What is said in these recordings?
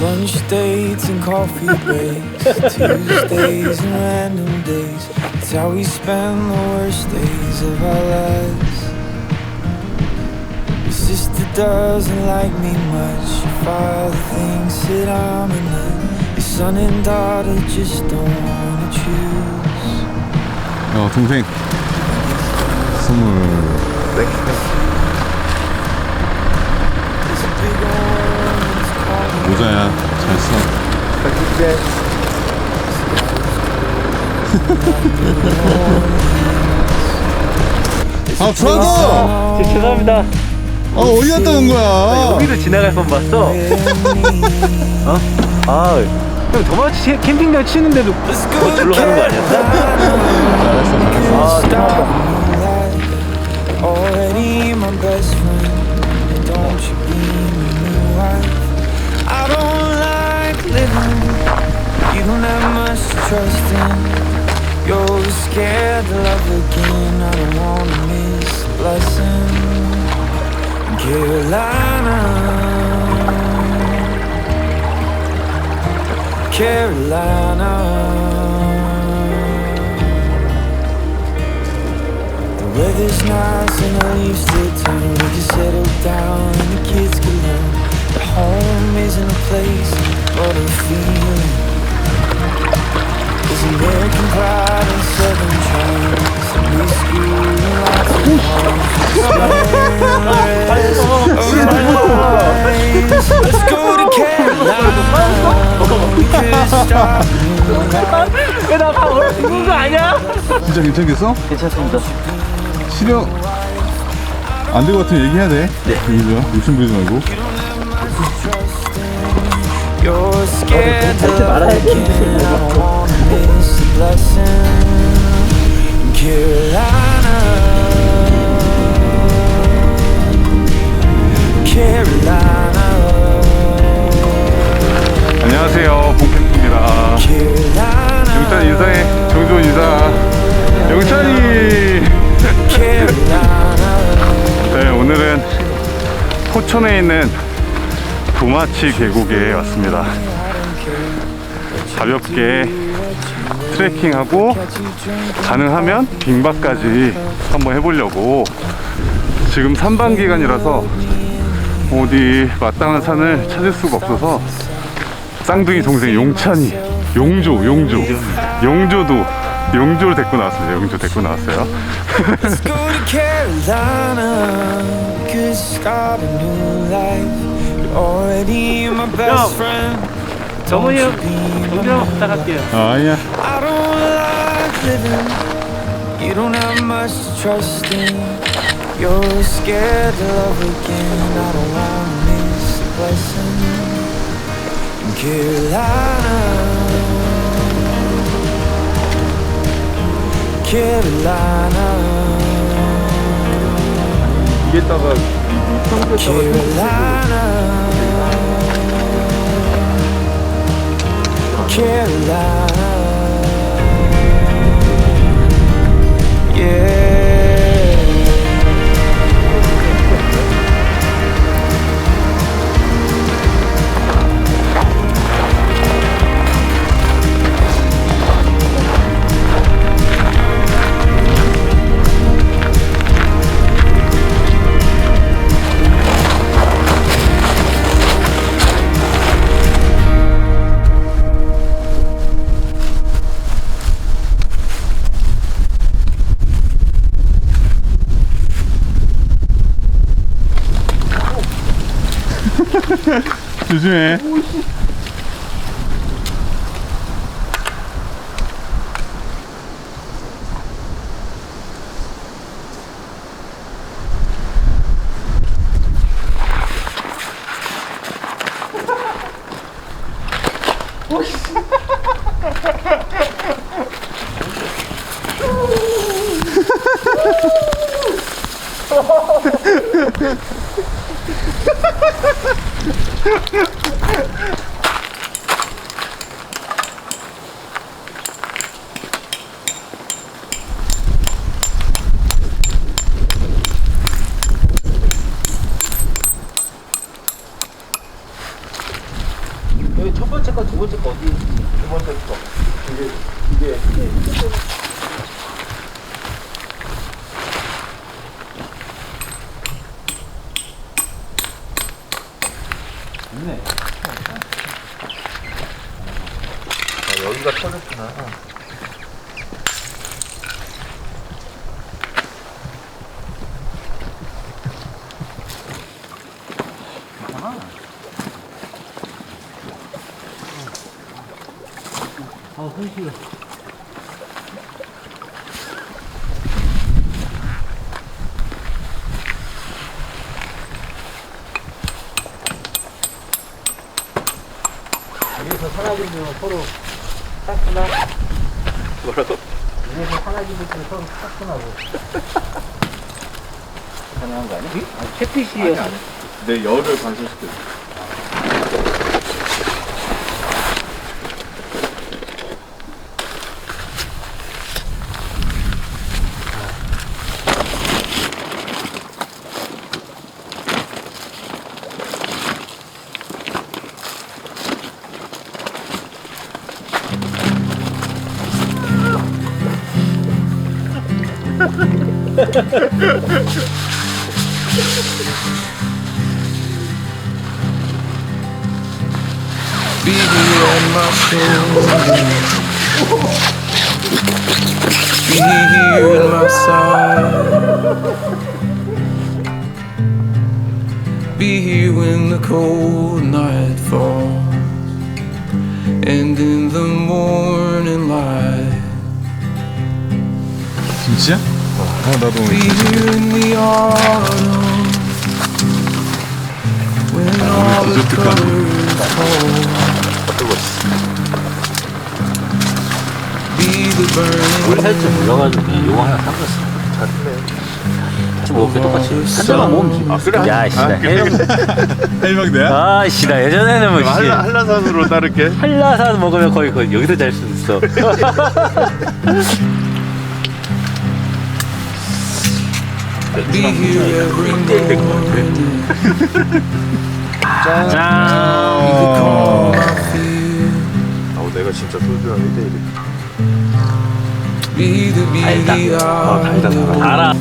Lunch dates and coffee breaks, Tuesdays and random days. It's how we spend the worst days of our lives. Your sister doesn't like me much. Your father thinks that I'm a nut. Son and daughter just don't wanna choose. 어 동생 a big orange calling. 모자야 잘 써. 아 브라더! 죄송합니다. 아 어디 갔다 온 거야? 여기를 지나갈 뻔 봤어. 어? 아, 형 도마치 시- 캠핑장 치는데도 뭐 절로 가는 거 아니었어? 아, blessing. Carolina. Carolina. The weather's nice and the leaves still turn. We can settle down and the kids can learn. The home isn't a place, but a feeling. There's American pride and southern charm. Some whiskey and lots of homes. Let's go to Carolina. 왜나 바로 죽은 거 아니야? 진짜 괜찮겠어? 괜찮습니다. 치료 안될 것 같으면 얘기해야 돼. 네. 그죠? 욕심 부리지 말고. You're scared to love again. I don't wanna miss a blessing. Carolina, Carolina, 안녕하세요, Carolina, 영찬 인사해. 정좋은 인사. Carolina. 네, 오늘은 포천에 있는 도마치 계곡에 왔습니다. 가볍게 트레킹하고 가능하면 빙박까지 한번 해보려고 지금 산방 기간이라서 어디 마땅한 산을 찾을 수가 없어서 쌍둥이 동생 용찬이 용조 용조 용조도 용조를 데리고 나왔습니다 용조 데리고 나왔어요 Let's go to Carolina. We could start a new life. You're already my best friend. 정훈이 형, Be my 정형 부탁할게요. 아, 아니야 I don't like living. You don't have much to trust in. You're scared to love again. I don't wanna miss a blessing. In Carolina, Carolina, 위에다가 Carolina, Carolina. Yeah. 조심해 여기가 터졌구나. 여기서 사라지면 서로 따끈하 뭐라고? 여기서 사라지면 서로 따끈하고 가능한 거 아니야? 아, 채피시에 내 열을 반사시켜. Be here at my shoulder. Be here at my side. Be here when the cold night falls. And in the morning light. 진짜? 아 나도 Be here in the autumn. When all the colors fall. Be the burning 우리 살줄 몰라가지고 요거 하나 사봤어. 잘했네. 뭐 똑같이 한 대만 모으면 지. 아 그래? 야, 씨, 나 해명. 해명돼야? 아, 씨, 나 예전에는 뭐 씨. 한라 한라산으로 따를게. 한라산 먹으면 거의 거의 여기서 잘 수 있어. 짠. 아 내가 진짜 소주랑 1대1이. Be the beauty 어, 달다, I 달아.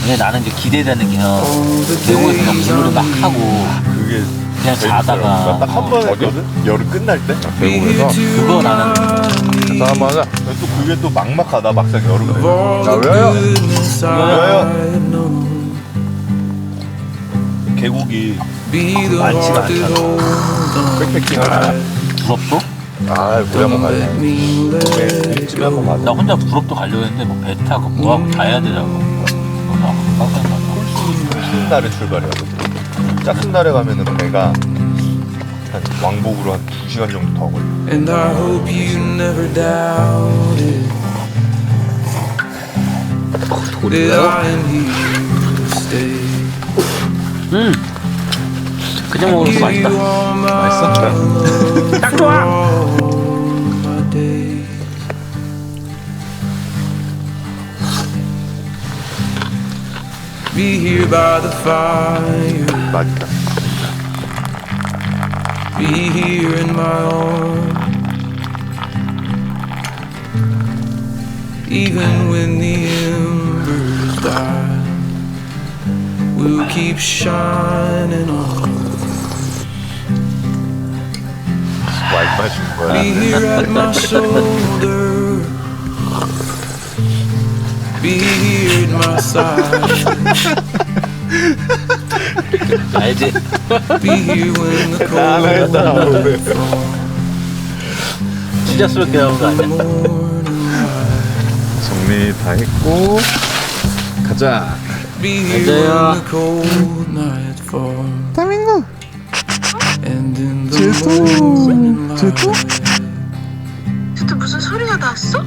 근데 나는 이제 기대되는 게요. 계곡에서 막 물놀이 막 하고 그게 그냥 자다가 딱한 번 했거든? 여름 끝날 때? Here 그거 나는 자 한번 하자 또 그게 또 막막하다 막상 여름 때 all 자, the 왜요? goodness I know. 계곡이 많지가 that 않잖아. 백패킹 하자 부럽도? 아 우리 한번 가자 it 집에 한번 가자 나 혼자 부럽도 가려고 했는데 뭐 배 타고 뭐하고 다 해야 되더라고. 그래서 아, 깜짝 놀랐어. 쉬는 날에 출발해야 돼 작은 날에 가면은 배가 한 왕복으로 한 2시간 정도 더 걸려 And I hope you never doubt it. That I am here to stay. 음. 그냥 Give 맛있다. 맛있어? 딱 좋아. Be here by the fire. 맛있다 be here in my arms. Even when the embers die, we'll keep shining on. Be here at my shoulder. Be here at my side. 알지? Be here when the cold night falls. 진짜스럽게 나오는 거 아니야? 정리 다 했고 가자 Be here 맞아요. morning 제도 light. 저때 무슨 소리가 났어?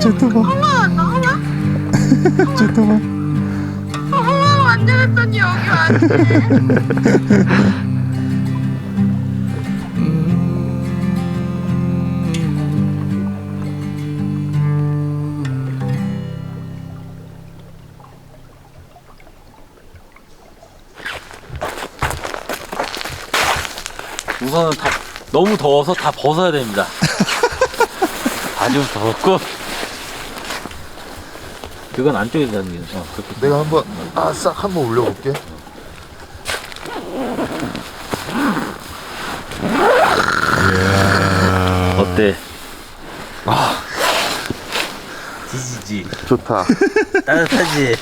제도 봐 엄마 나 엄마 제도 봐 엄마 완전 했더니 여기 왔네 우선은 다 너무 더워서 다 벗어야 됩니다. 아주 더웠고. 그건 안쪽에서 자는 게 어, 그렇게. 내가 한번 아싹 한번 올려볼게. 어때? 아. 지지지. 좋다. 따뜻하지?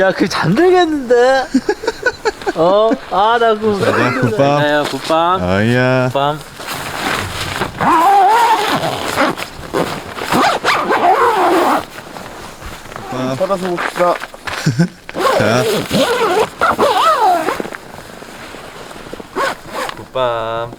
야, 그 잠들겠는데? 어? 아, 나 그. 굿밤. 네, 굿밤. 아야. 굿밤. 살아서 봅시다. 자, 굿밤.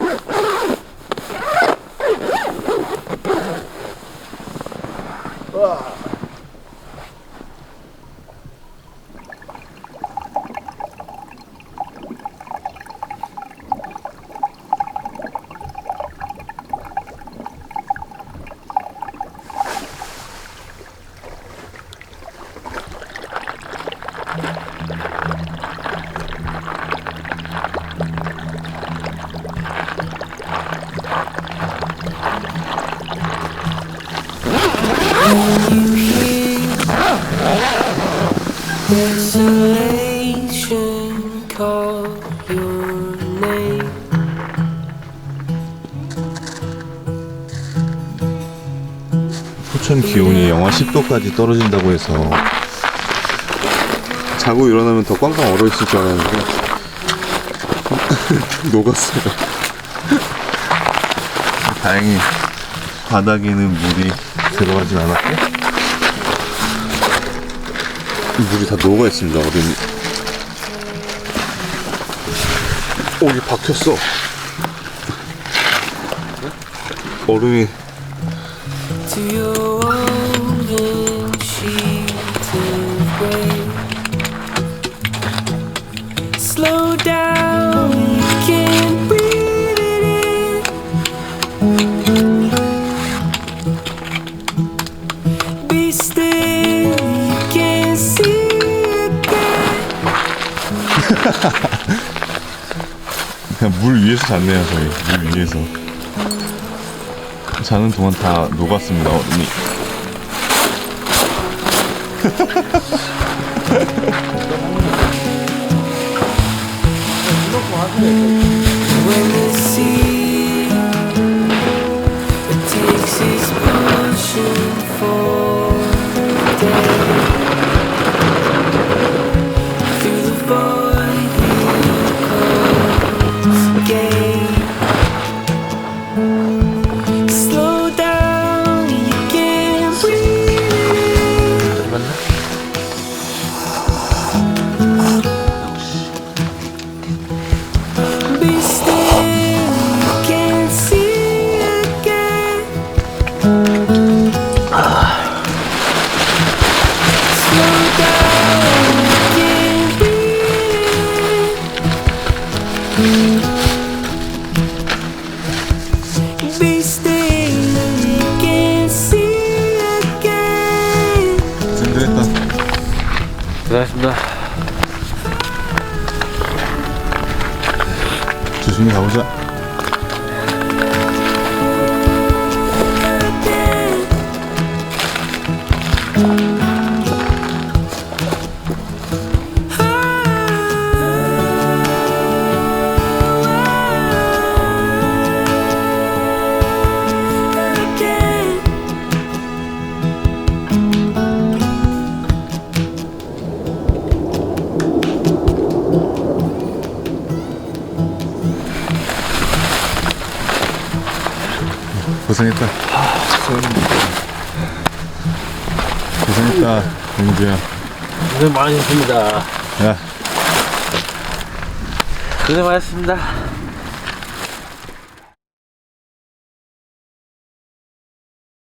Desolation call your name. 포천 기온이 영하 10도까지 떨어진다고 해서 자고 일어나면 더 꽝꽝 얼어 있을 줄 알았는데 녹았어요. 다행히 바닥에는 물이 들어가진 않았고 물이 다 녹아 있습니다. 얼음이. 오, 이게 박혔어. 얼음이 위에서 잤네요 저희. 물 위에서. 자는 동안 다 녹았습니다 얼음이 When 고생하셨습니다. 조심히 가보자 again. 고생했다 고생했다 영주야 고생 많으셨습니다. 야 고생 많으셨습니다.